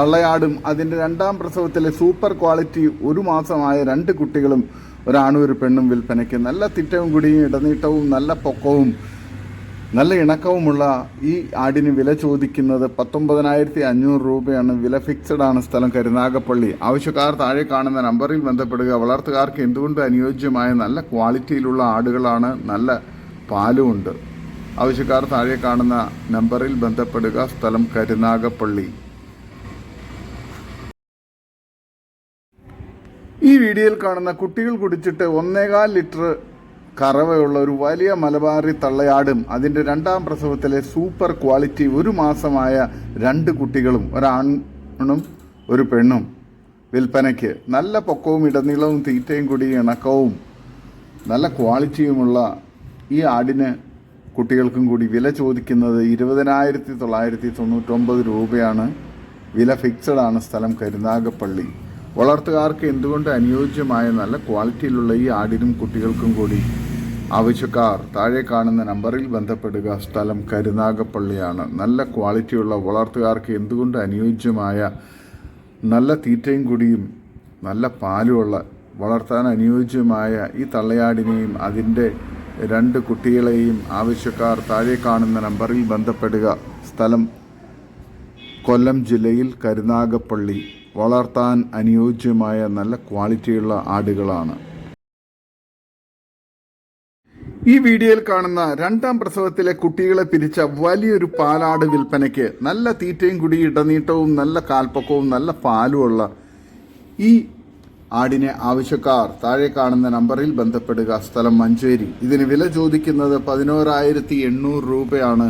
തള്ളയാടും. അതിന്റെ രണ്ടാം പ്രസവത്തിലെ super quality ഒരു മാസമായ രണ്ട് കുട്ടികളും ഒരാണും ഒരു പെണ്ണും വിൽപ്പനയ്ക്ക് നല്ല തിറ്റവും കുടിയും ഇടനീട്ടവും നല്ല പൊക്കവും നല്ല ഇണക്കവുമുള്ള ഈ ആടിന് വില ചോദിക്കുന്നത് പത്തൊമ്പതിനായിരത്തി അഞ്ഞൂറ് രൂപയാണ്. വില ഫിക്സഡ് ആണ് സ്ഥലം കരുനാഗപ്പള്ളി. ആവശ്യക്കാർ താഴെ കാണുന്ന നമ്പറിൽ ബന്ധപ്പെടുക. വളർത്തുകാർക്ക് എന്തുകൊണ്ട് അനുയോജ്യമായ നല്ല ക്വാളിറ്റിയിലുള്ള ആടുകളാണ് നല്ല പാലുമുണ്ട്? ആവശ്യക്കാർ താഴെ കാണുന്ന നമ്പറിൽ ബന്ധപ്പെടുക. സ്ഥലം കരുനാഗപ്പള്ളി ഈ വീഡിയോയിൽ കാണുന്ന കുട്ടികൾ കുടിച്ചിട്ട് ഒന്നേകാൽ ലിറ്റർ കറവയുള്ള ഒരു വലിയ മലബാറി തള്ളയാടും. അതിന്റെ രണ്ടാം പ്രസവത്തിലെ സൂപ്പർ ക്വാളിറ്റി ഒരു മാസമായ രണ്ട് കുട്ടികളും ഒരാണും ഒരു പെണ്ണും. വിൽപ്പനയ്ക്ക് നല്ല പൊക്കവും ഇടനീളവും തീറ്റയും കൂടി ഇണക്കവും നല്ല ക്വാളിറ്റിയുമുള്ള ഈ ആടിന് കുട്ടികൾക്കും കൂടി വില ചോദിക്കുന്നത് ഇരുപതിനായിരത്തി തൊള്ളായിരത്തി തൊണ്ണൂറ്റൊമ്പത് രൂപയാണ്. വില ഫിക്സഡ് ആണ് സ്ഥലം കരുനാഗപ്പള്ളി. വളർത്തുകാർക്ക് എന്തുകൊണ്ട് അനുയോജ്യമായ നല്ല ക്വാളിറ്റിയിലുള്ള ഈ ആടിനും കുട്ടികൾക്കും കൂടി ആവശ്യക്കാർ താഴെ കാണുന്ന നമ്പറിൽ ബന്ധപ്പെടുക? സ്ഥലം കരുനാഗപ്പള്ളിയാണ്. നല്ല ക്വാളിറ്റിയുള്ള വളർത്തുകാർക്ക് എന്തുകൊണ്ട് അനുയോജ്യമായ നല്ല തീറ്റയും കുടിയും നല്ല പാലുമുള്ള വളർത്താൻ അനുയോജ്യമായ ഈ തള്ളയാടിനെയും അതിന്റെ രണ്ട് കുട്ടികളെയും ആവശ്യക്കാർ താഴെ കാണുന്ന നമ്പറിൽ ബന്ധപ്പെടുക? സ്ഥലം കൊല്ലം ജില്ലയിൽ കരുനാഗപ്പള്ളി. വളർത്താൻ അനുയോജ്യമായ നല്ല ക്വാളിറ്റിയുള്ള ആടുകളാണ്. ഈ വീഡിയോയിൽ കാണുന്ന രണ്ടാം പ്രസവത്തിലെ കുട്ടികളെ പിരിച്ച വലിയൊരു പാലാട് വിൽപ്പനയ്ക്ക് നല്ല തീറ്റയും കുടി ഇടനീട്ടവും നല്ല കാൽപ്പക്കവും നല്ല പാലുമുള്ള ഈ ആടിനെ ആവശ്യക്കാർ താഴെ കാണുന്ന നമ്പറിൽ ബന്ധപ്പെടുക. സ്ഥലം മഞ്ചേരി. ഇതിന് വില ചോദിക്കുന്നത് പതിനോരായിരത്തി എണ്ണൂറ് രൂപയാണ്.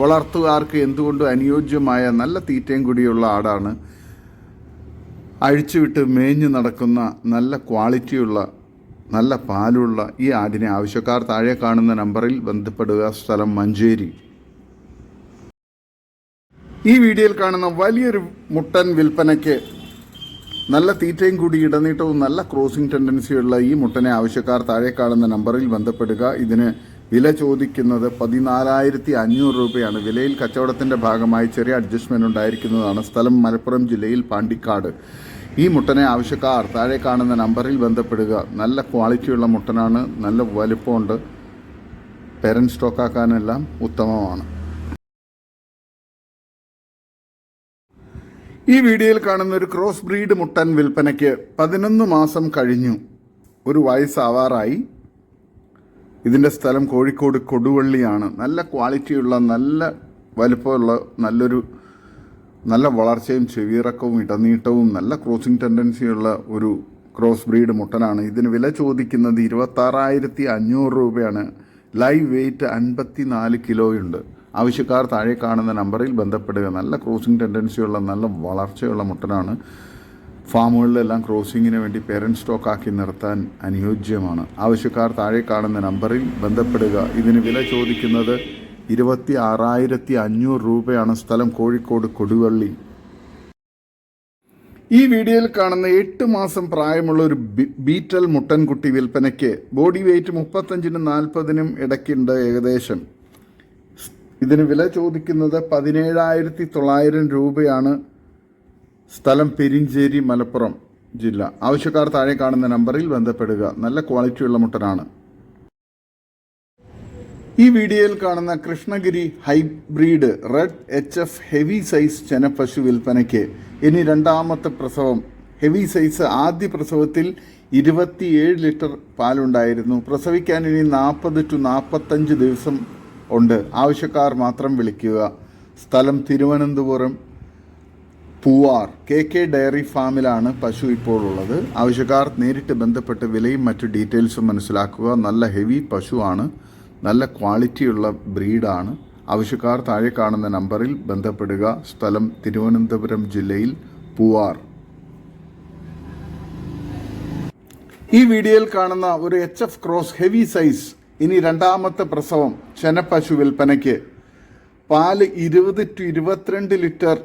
വളർത്തുകാർക്ക് എന്തുകൊണ്ടും അനുയോജ്യമായ നല്ല തീറ്റയും കുടിയുള്ള ആടാണ്. അഴിച്ചുവിട്ട് മേഞ്ഞു നടക്കുന്ന നല്ല ക്വാളിറ്റിയുള്ള നല്ല പാലുള്ള ഈ ആടിനെ ആവശ്യക്കാർ താഴെ കാണുന്ന നമ്പറിൽ ബന്ധപ്പെടുക. സ്ഥലം മഞ്ചേരി. ഈ വീഡിയോയിൽ കാണുന്ന വലിയൊരു മുട്ടൻ വിൽപ്പനയ്ക്ക് നല്ല തീറ്റയും കൂടി ഇടനീട്ടവും നല്ല ക്രോസിംഗ് ടെൻഡൻസിയുള്ള ഈ മുട്ടനെ ആവശ്യക്കാർ താഴെ കാണുന്ന നമ്പറിൽ ബന്ധപ്പെടുക. ഇതിന് വില ചോദിക്കുന്നത് പതിനാലായിരത്തി അഞ്ഞൂറ് രൂപയാണ്. വിലയിൽ കച്ചവടത്തിന്റെ ഭാഗമായി ചെറിയ അഡ്ജസ്റ്റ്മെന്റ് ഉണ്ടായിരിക്കുന്നതാണ്. സ്ഥലം മലപ്പുറം ജില്ലയിൽ പാണ്ടിക്കാട്. ഈ മുട്ടനെ ആവശ്യക്കാർ താഴെ കാണുന്ന നമ്പറിൽ ബന്ധപ്പെടുക. നല്ല ക്വാളിറ്റിയുള്ള മുട്ടനാണ് നല്ല വലിപ്പമുണ്ട്. പെരൻ സ്റ്റോക്കാക്കാനെല്ലാം ഉത്തമമാണ്. ഈ വീഡിയോയിൽ കാണുന്ന ഒരു ക്രോസ് ബ്രീഡ് മുട്ടൻ വിൽപ്പനയ്ക്ക് പതിനൊന്ന് മാസം കഴിഞ്ഞു. ഒരു വയസ്സാവാറായി. ഇതിന്റെ സ്ഥലം കോഴിക്കോട് കൊടുവള്ളിയാണ്. നല്ല ക്വാളിറ്റിയുള്ള നല്ല വലുപ്പമുള്ള നല്ലൊരു നല്ല വളർച്ചയും ചെവിയിറക്കവും ഇടനീട്ടവും നല്ല ക്രോസിംഗ് ടെൻഡൻസിയുള്ള ഒരു ക്രോസ് ബ്രീഡ് മുട്ടനാണ്. ഇതിന് വില ചോദിക്കുന്നത് ഇരുപത്താറായിരത്തി അഞ്ഞൂറ് രൂപയാണ്. ലൈവ് വെയിറ്റ് അൻപത്തി നാല് കിലോയുണ്ട് ആവശ്യക്കാർ താഴെ കാണുന്ന നമ്പറിൽ ബന്ധപ്പെടുക. നല്ല ക്രോസിംഗ് ടെൻഡൻസിയുള്ള നല്ല വളർച്ചയുള്ള മുട്ടനാണ്. ഫാമുകളിലെല്ലാം ക്രോസിങ്ങിന് വേണ്ടി പേരന്റ് സ്റ്റോക്കാക്കി നിർത്താൻ അനുയോജ്യമാണ്. ആവശ്യക്കാർ താഴെ കാണുന്ന നമ്പറിൽ ബന്ധപ്പെടുക. ഇതിന് വില ചോദിക്കുന്നത് ഇരുപത്തി ആറായിരത്തി അഞ്ഞൂറ് രൂപയാണ് സ്ഥലം കോഴിക്കോട് കൊടുവള്ളി. ഈ വീഡിയോയിൽ കാണുന്ന എട്ട് മാസം പ്രായമുള്ള ഒരു ബീറ്റൽ മുട്ടൻകുട്ടി വിൽപ്പനയ്ക്ക് ബോഡി വെയിറ്റ് മുപ്പത്തഞ്ചിനും നാൽപ്പതിനും ഇടയ്ക്കുണ്ട് ഏകദേശം. ഇതിന് വില ചോദിക്കുന്നത് പതിനേഴായിരത്തി തൊള്ളായിരം രൂപയാണ് സ്ഥലം പെരിഞ്ചേരി മലപ്പുറം ജില്ല. ആവശ്യക്കാർ താഴെ കാണുന്ന നമ്പറിൽ ബന്ധപ്പെടുക. നല്ല ക്വാളിറ്റിയുള്ള മുട്ടനാണ്. ഈ വീഡിയോയിൽ കാണുന്ന Krishnagiri hybrid red H F heavy size ചെനപ്പശു വിൽപ്പനയ്ക്ക് ഇനി രണ്ടാമത്തെ പ്രസവം. ഹെവി സൈസ് ആദ്യ പ്രസവത്തിൽ ഇരുപത്തിയേഴ് ലിറ്റർ പാലുണ്ടായിരുന്നു. പ്രസവിക്കാൻ ഇനി നാൽപ്പത് ടു നാൽപ്പത്തഞ്ച് ദിവസം ഉണ്ട്. ആവശ്യക്കാർ മാത്രം വിളിക്കുക. സ്ഥലം Thiruvananthapuram Poovar. K K dairy ഫാമിലാണ് പശു ഇപ്പോൾ ഉള്ളത്. ആവശ്യക്കാർ നേരിട്ട് ബന്ധപ്പെട്ട് വിലയും മറ്റു ഡീറ്റെയിൽസും മനസ്സിലാക്കുക. നല്ല ഹെവി പശുവാണ്. നല്ല ക്വാളിറ്റിയുള്ള ബ്രീഡാണ്. ആവശ്യക്കാർ താഴെ കാണുന്ന നമ്പറിൽ ബന്ധപ്പെടുക. സ്ഥലം തിരുവനന്തപുരം ജില്ലയിൽ പൂവാർ. ഈ വീഡിയോയിൽ കാണുന്ന ഒരു H F cross heavy size ഇനി രണ്ടാമത്തെ പ്രസവം ചെനപ്പശു വിൽപ്പനയ്ക്ക്. പാൽ ഇരുപത് ടു ഇരുപത്തിരണ്ട് ലിറ്റർ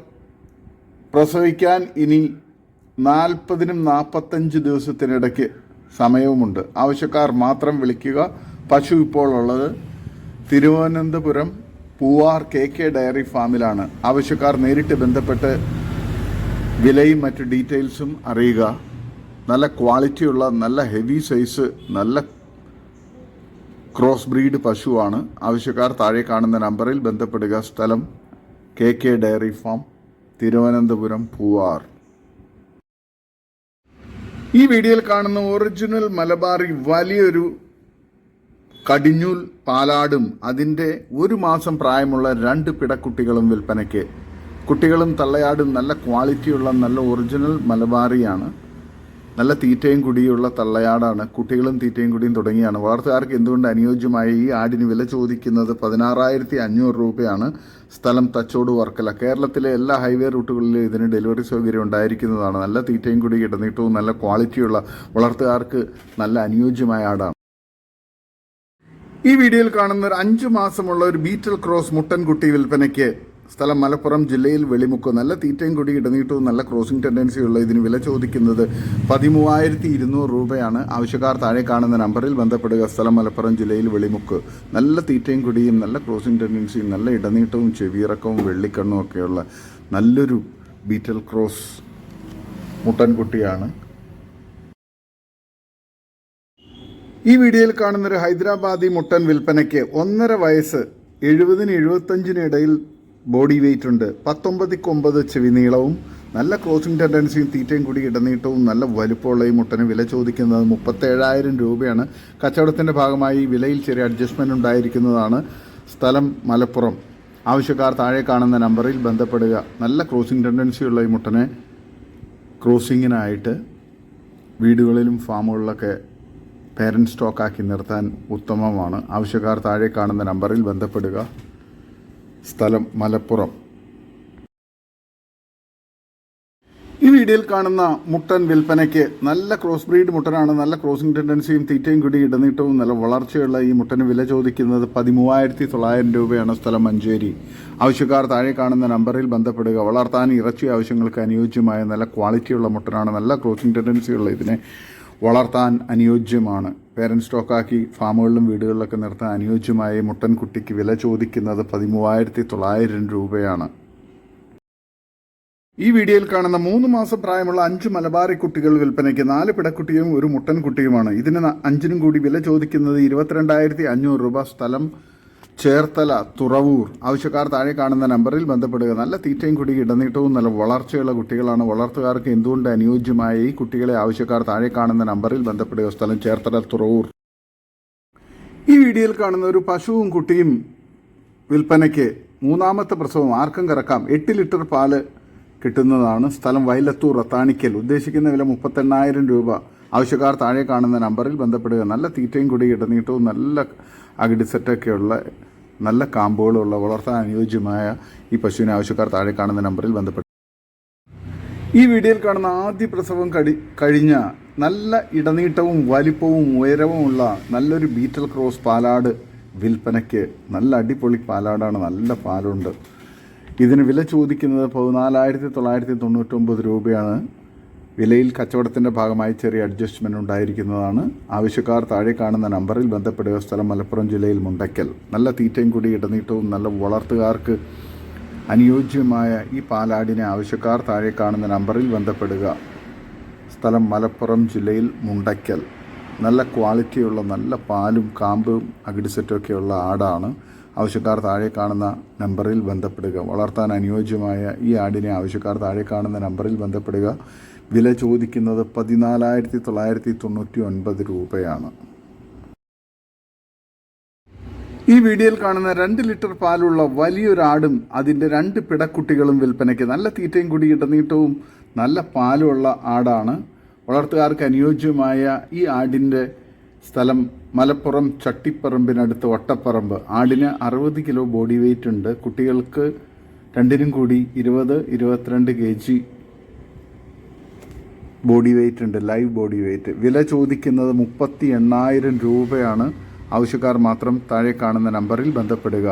പ്രസവിക്കാൻ ഇനി നാൽപ്പതിനും നാൽപ്പത്തഞ്ച് ദിവസത്തിനിടയ്ക്ക് സമയവുമുണ്ട്. ആവശ്യക്കാർ മാത്രം വിളിക്കുക. പശു ഇപ്പോൾ ഉള്ളത് Thiruvananthapuram Poovar K K dairy ഫാമിലാണ്. ആവശ്യക്കാർ നേരിട്ട് ബന്ധപ്പെട്ട് വിലയും മറ്റ് ഡീറ്റെയിൽസും അറിയുക. നല്ല ക്വാളിറ്റിയുള്ള നല്ല ഹെവി സൈസ് നല്ല ക്രോസ് ബ്രീഡ് പശുവാണ്. ആവശ്യക്കാർ താഴെ കാണുന്ന നമ്പറിൽ ബന്ധപ്പെടുക. സ്ഥലം K K dairy farm Thiruvananthapuram Poovar. ഈ വീഡിയോയിൽ കാണുന്ന ഒറിജിനൽ മലബാറി വലിയൊരു കടിഞ്ഞൂൽ പാലാടും അതിന്റെ ഒരു മാസം പ്രായമുള്ള രണ്ട് പിടക്കുട്ടികളും വിൽപ്പനയ്ക്ക്. കുട്ടികളും തള്ളയാടും നല്ല ക്വാളിറ്റിയുള്ള നല്ല ഒറിജിനൽ മലബാറിയാണ്. നല്ല തീറ്റയും കുടിയുള്ള തള്ളയാടാണ്. കുട്ടികളും തീറ്റയും കുടിയും തുടങ്ങിയാണ്. വളർത്തുകാർക്ക് എന്തുകൊണ്ട് അനുയോജ്യമായ ഈ ആടിന് വില ചോദിക്കുന്നത് പതിനാറായിരത്തി അഞ്ഞൂറ് രൂപയാണ്. സ്ഥലം തച്ചോട് വർക്കല. കേരളത്തിലെ എല്ലാ ഹൈവേ റൂട്ടുകളിലും ഇതിന് ഡെലിവറി സൗകര്യം ഉണ്ടായിരിക്കുന്നതാണ്. നല്ല തീറ്റയും കുടി ഇടനീട്ടവും നല്ല ക്വാളിറ്റിയുള്ള വളർത്തുകാർക്ക് നല്ല അനുയോജ്യമായ ആടാണ്. ഈ വീഡിയോയിൽ കാണുന്ന ഒരു അഞ്ചു മാസമുള്ള ഒരു ബീറ്റൽ ക്രോസ് മുട്ടൻകുട്ടി വിൽപ്പനയ്ക്ക് സ്ഥലം മലപ്പുറം ജില്ലയിൽ വെളിമുക്ക്. നല്ല തീറ്റയും കൂടി ഇടനീട്ടവും നല്ല ക്രോസിംഗ് ടെൻഡൻസിയുള്ള ഇതിന് വില ചോദിക്കുന്നത് പതിമൂവായിരത്തി ഇരുന്നൂറ് രൂപയാണ്. ആവശ്യക്കാർ താഴെ കാണുന്ന നമ്പറിൽ ബന്ധപ്പെടുക. സ്ഥലം മലപ്പുറം ജില്ലയിൽ വെളിമുക്ക്. നല്ല തീറ്റയും കുടിയും നല്ല ക്രോസിംഗ് ടെൻഡൻസിയും നല്ല ഇടനീട്ടവും ചെവിയിറക്കവും വെള്ളിക്കണ്ണും ഒക്കെയുള്ള നല്ലൊരു ബീറ്റൽ ക്രോസ് മുട്ടൻകുട്ടിയാണ്. ഈ വീഡിയോയിൽ കാണുന്ന ഒരു ഹൈദരാബാദി മുട്ടൻ വിൽപ്പനയ്ക്ക് ഒന്നര വയസ്സ് എഴുപതിന് എഴുപത്തഞ്ചിന് ഇടയിൽ ബോഡി വെയിറ്റ് ഉണ്ട്. പത്തൊമ്പതിക്കൊമ്പത് ചെവി നീളവും നല്ല ക്രോസിംഗ് ടെൻഡൻസിയും തീറ്റയും കൂടി ഇടനീട്ടവും നല്ല വലുപ്പമുള്ള ഈ മുട്ടന് വില ചോദിക്കുന്നത് മുപ്പത്തേഴായിരം രൂപയാണ്. കച്ചവടത്തിന്റെ ഭാഗമായി വിലയിൽ ചെറിയ അഡ്ജസ്റ്റ്മെന്റ് ഉണ്ടായിരിക്കുന്നതാണ് സ്ഥലം മലപ്പുറം. ആവശ്യക്കാർ താഴെ കാണുന്ന നമ്പറിൽ ബന്ധപ്പെടുക. നല്ല ക്രോസിംഗ് ടെൻഡൻസിയുള്ള ഈ മുട്ടനെ ക്രോസിങ്ങിനായിട്ട് വീടുകളിലും ഫാമുകളിലൊക്കെ പേരന്റ് സ്റ്റോക്കാക്കി നിർത്താൻ ഉത്തമമാണ്. ആവശ്യക്കാർ താഴെ കാണുന്ന നമ്പറിൽ ബന്ധപ്പെടുക. സ്ഥലം മലപ്പുറം. ഈ വീഡിയോയിൽ കാണുന്ന മുട്ടൻ വിൽപ്പനയ്ക്ക് നല്ല ക്രോസ് ബ്രീഡ് മുട്ടനാണ്. നല്ല ക്രോസിംഗ് ടെൻഡൻസിയും തീറ്റയും കൂടി ഇടനീട്ടവും നല്ല വളർച്ചയുള്ള ഈ മുട്ടന് വില ചോദിക്കുന്നത് പതിമൂവായിരത്തി തൊള്ളായിരം രൂപയാണ് സ്ഥലം മഞ്ചേരി. ആവശ്യക്കാർ താഴെ കാണുന്ന നമ്പറിൽ ബന്ധപ്പെടുക. വളർത്താൻ ഇറച്ചി ആവശ്യങ്ങൾക്ക് അനുയോജ്യമായ നല്ല ക്വാളിറ്റിയുള്ള മുട്ടനാണ്. നല്ല ക്രോസിംഗ് ടെൻഡൻസിയുള്ള ഇതിനെ വളർത്താൻ അനുയോജ്യമാണ്. പേരൻസ് സ്റ്റോക്കാക്കി ഫാമുകളിലും വീടുകളിലൊക്കെ നിർത്താൻ അനുയോജ്യമായ മുട്ടൻ കുട്ടിക്ക് വില ചോദിക്കുന്നത് പതിമൂവായിരത്തി തൊള്ളായിരം രൂപയാണ്. ഈ വീഡിയോയിൽ കാണുന്ന മൂന്ന് മാസം പ്രായമുള്ള അഞ്ച് മലബാറി കുട്ടികൾ വിൽപ്പനയ്ക്ക് നാല് പിടക്കുട്ടിയും ഒരു മുട്ടൻ കുട്ടിയുമാണ് ഇതിന് അഞ്ചിനും കൂടി വില ചോദിക്കുന്നത് ഇരുപത്തിരണ്ടായിരത്തി അഞ്ഞൂറ് രൂപ സ്ഥലം ചേർത്തല തുറവൂർ ആവശ്യക്കാർ താഴെ കാണുന്ന നമ്പറിൽ ബന്ധപ്പെടുക. നല്ല തീറ്റയും കുടി ഇടനീട്ടവും നല്ല വളർച്ചയുള്ള കുട്ടികളാണ്. വളർത്തുകാർക്ക് എന്തുകൊണ്ട് അനുയോജ്യമായ ഈ കുട്ടികളെ ആവശ്യക്കാർ താഴെ കാണുന്ന നമ്പറിൽ ബന്ധപ്പെടുക? സ്ഥലം ചേർത്തല തുറവൂർ. ഈ വീഡിയോയിൽ കാണുന്ന ഒരു പശുവും കുട്ടിയും വിൽപ്പനയ്ക്ക് മൂന്നാമത്തെ പ്രസവം ആർക്കും കറക്കാം. എട്ട് ലിറ്റർ പാൽ കിട്ടുന്നതാണ് സ്ഥലം വയലത്തൂർ റത്താണിക്കൽ ഉദ്ദേശിക്കുന്ന വില മുപ്പത്തെണ്ണായിരം രൂപ. ആവശ്യക്കാർ താഴെ കാണുന്ന നമ്പറിൽ ബന്ധപ്പെടുക. നല്ല തീറ്റയും കൂടി ഇടനീട്ടവും നല്ല അകിടി സെറ്റൊക്കെയുള്ള നല്ല കാമ്പുകളുള്ള വളർത്താൻ അനുയോജ്യമായ ഈ പശുവിനെ ആവശ്യക്കാർ താഴെ കാണുന്ന നമ്പറിൽ ബന്ധപ്പെട്ടു. ഈ വീഡിയോയിൽ കാണുന്ന ആദ്യ പ്രസവം കടി കഴിഞ്ഞ നല്ല ഇടനീട്ടവും വലിപ്പവും ഉയരവുമുള്ള നല്ലൊരു ബീറ്റൽ ക്രോസ് പാലാട് വിൽപ്പനയ്ക്ക് നല്ല അടിപൊളി പാലാടാണ് നല്ല പാലുണ്ട്. ഇതിന് വില ചോദിക്കുന്നത് പതിനാലായിരത്തി തൊള്ളായിരത്തി തൊണ്ണൂറ്റൊമ്പത് രൂപയാണ്. വിലയിൽ കച്ചവടത്തിന്റെ ഭാഗമായി ചെറിയ അഡ്ജസ്റ്റ്മെന്റ് ഉണ്ടായിരിക്കുന്നതാണ്. ആവശ്യക്കാർ താഴെ കാണുന്ന നമ്പറിൽ ബന്ധപ്പെടുക. സ്ഥലം മലപ്പുറം ജില്ലയിൽ മുണ്ടയ്ക്കൽ നല്ല തീറ്റയും കൂടി ഇടനീട്ടവും നല്ല വളർത്തുകാർക്ക് അനുയോജ്യമായ ഈ പാലാടിനെ ആവശ്യക്കാർ താഴെ കാണുന്ന നമ്പറിൽ ബന്ധപ്പെടുക. സ്ഥലം മലപ്പുറം ജില്ലയിൽ മുണ്ടയ്ക്കൽ നല്ല ക്വാളിറ്റിയുള്ള നല്ല പാലും കാമ്പും അകിടിസെറ്റൊക്കെയുള്ള ആടാണ്. ആവശ്യക്കാർ താഴെ കാണുന്ന നമ്പറിൽ ബന്ധപ്പെടുക. വളർത്താൻ അനുയോജ്യമായ ഈ ആടിനെ ആവശ്യക്കാർ താഴെ കാണുന്ന നമ്പറിൽ ബന്ധപ്പെടുക. വില ചോദിക്കുന്നത് പതിനാലായിരത്തി തൊള്ളായിരത്തി തൊണ്ണൂറ്റി ഒൻപത് രൂപയാണ്. ഈ വീഡിയോയിൽ കാണുന്ന രണ്ട് ലിറ്റർ പാലുള്ള വലിയൊരാടും അതിന്റെ രണ്ട് പിടക്കുട്ടികളും വിൽപ്പനയ്ക്ക് നല്ല തീറ്റയും കൂടി ഇടനീട്ടവും നല്ല പാലുള്ള ആടാണ്. വളർത്തുകാർക്ക് അനുയോജ്യമായ ഈ ആടിന്റെ സ്ഥലം മലപ്പുറം ചട്ടിപ്പറമ്പിനടുത്ത് വട്ടപ്പറമ്പ് ആടിന് അറുപത് കിലോ ബോഡി വെയിറ്റ് ഉണ്ട്. കുട്ടികൾക്ക് രണ്ടിനും കൂടി ഇരുപത് ഇരുപത്തിരണ്ട് കെ ജി ബോഡി വെയ്റ്റ് ഉണ്ട് ലൈവ് ബോഡി വെയ്റ്റ്. വില ചോദിക്കുന്നത് മുപ്പത്തി എണ്ണായിരം രൂപയാണ്. ആവശ്യക്കാർ മാത്രം താഴെ കാണുന്ന നമ്പറിൽ ബന്ധപ്പെടുക.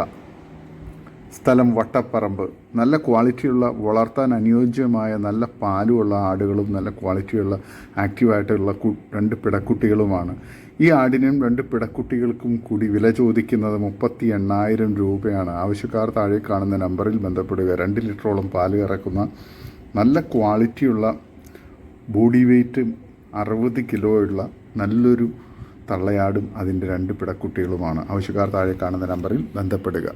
സ്ഥലം വട്ടപ്പറമ്പ്. നല്ല ക്വാളിറ്റിയുള്ള വളർത്താൻ അനുയോജ്യമായ നല്ല പാലുമുള്ള ആടുകളും നല്ല ക്വാളിറ്റിയുള്ള ആക്റ്റീവായിട്ടുള്ള രണ്ട് പിടക്കുട്ടികളുമാണ്. ഈ ആടിനും രണ്ട് പിടക്കുട്ടികൾക്കും കൂടി വില ചോദിക്കുന്നത് മുപ്പത്തി എണ്ണായിരം രൂപയാണ്. ആവശ്യക്കാർ താഴെ കാണുന്ന നമ്പറിൽ ബന്ധപ്പെടുക. രണ്ട് ലിറ്ററോളം പാൽ കറക്കുന്ന നല്ല ക്വാളിറ്റിയുള്ള ബോഡി വെയ്റ്റ് അറുപത് കിലോ ഉള്ള നല്ലൊരു തള്ളയാടും അതിന്റെ രണ്ട് പിടക്കുട്ടികളുമാണ്. ആവശ്യക്കാർ താഴെ കാണുന്ന നമ്പറിൽ ബന്ധപ്പെടുക.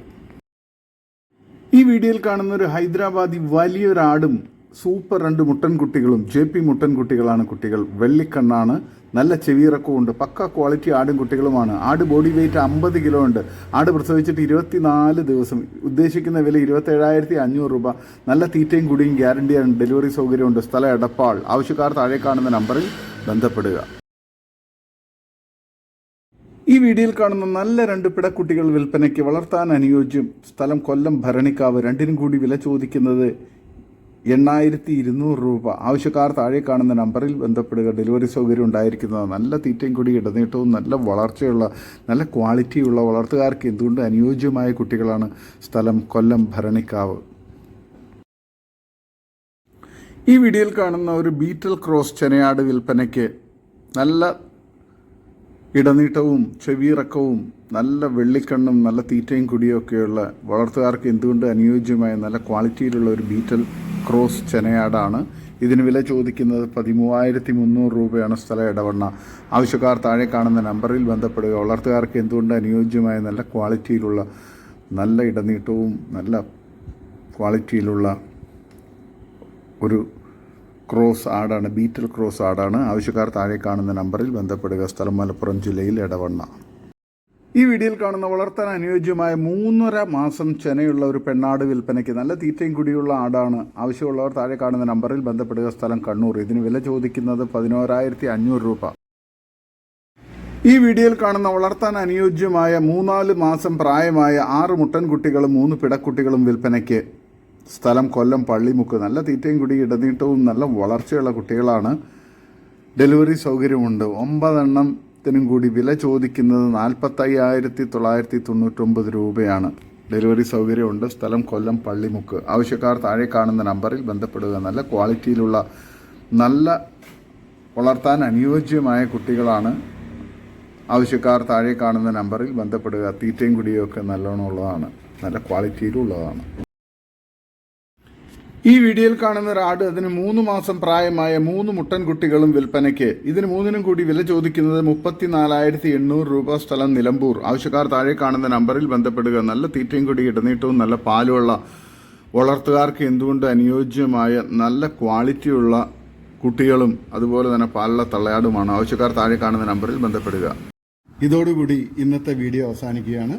ഈ വീഡിയോയിൽ കാണുന്ന ഒരു ഹൈദരാബാദി വലിയൊരാടും സൂപ്പർ രണ്ട് മുട്ടൻകുട്ടികളും ജെ പി മുട്ടൻകുട്ടികളാണ് കുട്ടികൾ. വെള്ളിക്കണ്ണാണ്. നല്ല ചെവിയിറക്കമുണ്ട് പക്ക ക്വാളിറ്റി ആടും കുട്ടികളുമാണ്. ആട് ബോഡി വെയിറ്റ് അമ്പത് കിലോ ഉണ്ട്. ആട് പ്രസവിച്ചിട്ട് ഇരുപത്തിനാല് ദിവസം. ഉദ്ദേശിക്കുന്ന വില ഇരുപത്തേഴായിരത്തി അഞ്ഞൂറ് രൂപ. നല്ല തീറ്റയും കുടിയും ഗ്യാരണ്ടിയാണ് ഡെലിവറി സൗകര്യമുണ്ട് സ്ഥലം എടപ്പാൾ. ആവശ്യക്കാർ താഴെ കാണുന്ന നമ്പറിൽ ബന്ധപ്പെടുക. ഈ വീഡിയോയിൽ കാണുന്ന നല്ല രണ്ട് പിടക്കുട്ടികൾ വിൽപ്പനയ്ക്ക് വളർത്താൻ അനുയോജ്യം. സ്ഥലം കൊല്ലം ഭരണിക്കാവ്. രണ്ടിനും കൂടി വില ചോദിക്കുന്നത് എണ്ണായിരത്തി ഇരുന്നൂറ് രൂപ. ആവശ്യക്കാർ താഴെ കാണുന്ന നമ്പറിൽ ബന്ധപ്പെടുക. ഡെലിവറി സൗകര്യം ഉണ്ടായിരിക്കുന്നത് നല്ല തീറ്റയും കൂടി ഇടനീട്ടവും നല്ല വളർച്ചയുള്ള നല്ല ക്വാളിറ്റിയുള്ള വളർത്തുകാർക്ക് എന്തുകൊണ്ട് അനുയോജ്യമായ കുട്ടികളാണ് സ്ഥലം കൊല്ലം ഭരണിക്കാവ്? ഈ വീഡിയോയിൽ കാണുന്ന ഒരു ബീറ്റൽ ക്രോസ് ചെനയാട് വിൽപ്പനയ്ക്ക് നല്ല ഇടനീട്ടവും ചെവിയിറക്കവും നല്ല വെള്ളിക്കണ്ണും നല്ല തീറ്റയും കുടിയൊക്കെയുള്ള വളർത്തുകാർക്ക് എന്തുകൊണ്ട് അനുയോജ്യമായ നല്ല ക്വാളിറ്റിയിലുള്ള ഒരു ബീറ്റൽ ക്രോസ് ചെനയാടാണ്. ഇതിന് വില ചോദിക്കുന്നത് പതിമൂവായിരത്തി മുന്നൂറ് രൂപയാണ് സ്ഥല ഇടവണ്ണ. ആവശ്യക്കാർ താഴെ കാണുന്ന നമ്പറിൽ ബന്ധപ്പെടുക. വളർത്തുകാർക്ക് എന്തുകൊണ്ട് അനുയോജ്യമായ നല്ല ക്വാളിറ്റിയിലുള്ള നല്ല ഇടനീട്ടവും നല്ല ക്വാളിറ്റിയിലുള്ള ഒരു ക്രോസ് ആടാണ് ബീറ്റൽ ക്രോസ് ആടാണ്. ആവശ്യക്കാർ താഴെ കാണുന്ന നമ്പറിൽ ബന്ധപ്പെടുക. സ്ഥലം മലപ്പുറം ജില്ലയിൽ എടവണ്ണ ഈ വീഡിയോയിൽ കാണുന്ന വളർത്താൻ അനുയോജ്യമായ മൂന്നര മാസം ചെനയുള്ള ഒരു പെണ്ണാട് വിൽപ്പനയ്ക്ക് നല്ല തീറ്റയും കുടിയുള്ള ആടാണ് ആവശ്യമുള്ളവർ താഴെ കാണുന്ന നമ്പറിൽ ബന്ധപ്പെടുക. സ്ഥലം കണ്ണൂർ. ഇതിന് വില ചോദിക്കുന്നത് പതിനോരായിരത്തി അഞ്ഞൂറ് രൂപ. ഈ വീഡിയോയിൽ കാണുന്ന വളർത്താൻ അനുയോജ്യമായ മൂന്നാൽ മാസം പ്രായമായ ആറ് മുട്ടൻ കുട്ടികളും മൂന്ന് പിടക്കുട്ടികളും വിൽപ്പനയ്ക്ക് സ്ഥലം കൊല്ലം പള്ളിമുക്ക്. നല്ല തീറ്റയും കുടി ഇടനീട്ടവും നല്ല വളർച്ചയുള്ള കുട്ടികളാണ്. ഡെലിവറി സൗകര്യമുണ്ട്. ഒമ്പതെണ്ണത്തിനും കൂടി വില ചോദിക്കുന്നത് നാൽപ്പത്തയ്യായിരത്തി തൊള്ളായിരത്തി തൊണ്ണൂറ്റൊമ്പത് രൂപയാണ്. ഡെലിവറി സൗകര്യമുണ്ട്. സ്ഥലം കൊല്ലം പള്ളിമുക്ക്. ആവശ്യക്കാർ താഴെ കാണുന്ന നമ്പറിൽ ബന്ധപ്പെടുക. നല്ല ക്വാളിറ്റിയിലുള്ള നല്ല വളർത്താൻ അനുയോജ്യമായ കുട്ടികളാണ്. ആവശ്യക്കാർ താഴെ കാണുന്ന നമ്പറിൽ ബന്ധപ്പെടുക. തീറ്റയും കുടിയും ഒക്കെ നല്ലോണം ഉള്ളതാണ്. നല്ല ക്വാളിറ്റിയിലുള്ളതാണ്. ഈ വീഡിയോയിൽ കാണുന്ന ആട് അതിന് മൂന്ന് മാസം പ്രായമായ മൂന്ന് മുട്ടൻ കുട്ടികളും വിൽപ്പനയ്ക്ക്. ഇതിന് മൂന്നിനും കൂടി വില ചോദിക്കുന്നത് മുപ്പത്തിനാലായിരത്തി എണ്ണൂറ് രൂപ സ്ഥലം നിലമ്പൂർ. ആവശ്യക്കാർ താഴെ കാണുന്ന നമ്പറിൽ ബന്ധപ്പെടുക. നല്ല തീറ്റയും കൂടി ഇടനീട്ടവും നല്ല പാലുമുള്ള വളർത്തുകാർക്ക് എന്തുകൊണ്ട് അനുയോജ്യമായ നല്ല ക്വാളിറ്റിയുള്ള കുട്ടികളും അതുപോലെ തന്നെ പാലുള്ള തള്ളയാടുമാണ്. ആവശ്യക്കാർ താഴെ കാണുന്ന നമ്പറിൽ ബന്ധപ്പെടുക. ഇതോടുകൂടി ഇന്നത്തെ വീഡിയോ അവസാനിക്കുകയാണ്.